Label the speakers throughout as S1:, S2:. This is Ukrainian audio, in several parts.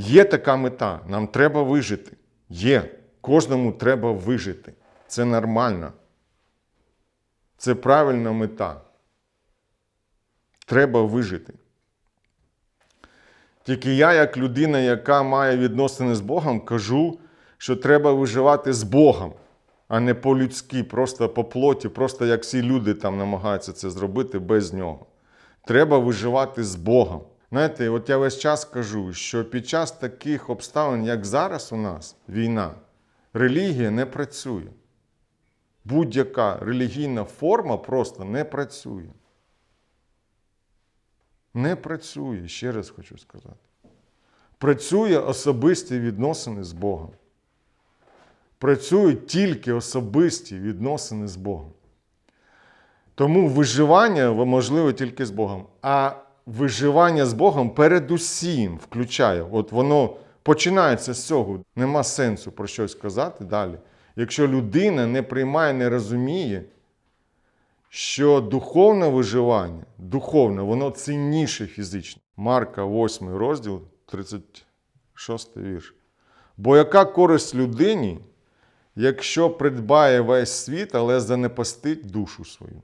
S1: Є така мета, нам треба вижити. Є. Кожному треба вижити. Це нормально. Це правильна мета. Треба вижити. Тільки я, як людина, яка має відносини з Богом, кажу, що треба виживати з Богом, а не по-людськи, просто по плоті, просто як всі люди там намагаються це зробити без нього. Треба виживати з Богом. Знаєте, от я весь час кажу, що під час таких обставин, як зараз у нас, війна, релігія не працює. Будь-яка релігійна форма просто не працює. Не працює, ще раз хочу сказати. Працює особисті відносини з Богом. Працюють тільки особисті відносини з Богом. Тому виживання можливо тільки з Богом. А виживання з Богом передусім включає. От воно починається з цього. Нема сенсу про щось казати далі. Якщо людина не приймає, не розуміє, що духовне виживання, духовне, воно цінніше фізично. Марка, 8 розділ, 36 вірш. Бо яка користь людині, якщо придбає весь світ, але занепастить душу свою?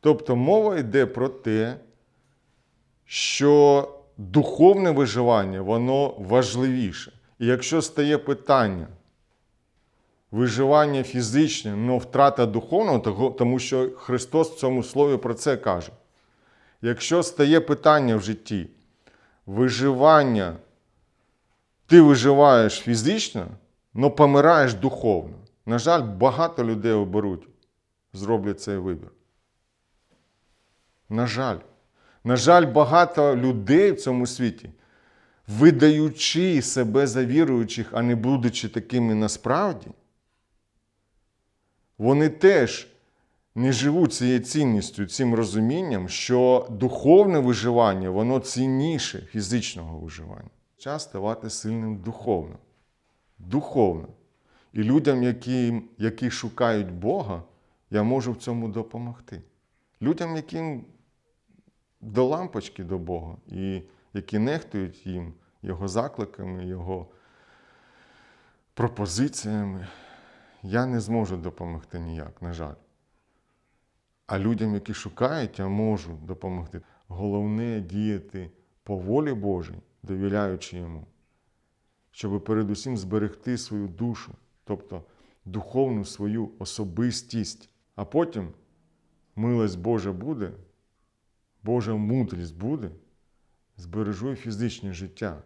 S1: Тобто мова йде про те, що духовне виживання, воно важливіше. І якщо стає питання, виживання фізичне, але втрата духовного, тому що Христос в цьому слові про це каже. Якщо стає питання в житті, виживання, ти виживаєш фізично, але помираєш духовно. На жаль, багато людей оберуть, зроблять цей вибір. На жаль. На жаль, багато людей в цьому світі, видаючи себе за віруючих, а не будучи такими насправді, вони теж не живуть цією цінністю, цим розумінням, що духовне виживання, воно цінніше фізичного виживання. Час ставати сильним духовно. Духовно. І людям, які, які шукають Бога, я можу в цьому допомогти. Людям, яким до лампочки до Бога, і які нехтують їм Його закликами, Його пропозиціями, я не зможу допомогти ніяк, на жаль. А людям, які шукають, я можу допомогти. Головне діяти по волі Божій, довіряючи йому, щоб передусім зберегти свою душу, тобто духовну свою особистість. А потім милость Божа буде, Божа мудрість буде, збережу фізичне життя.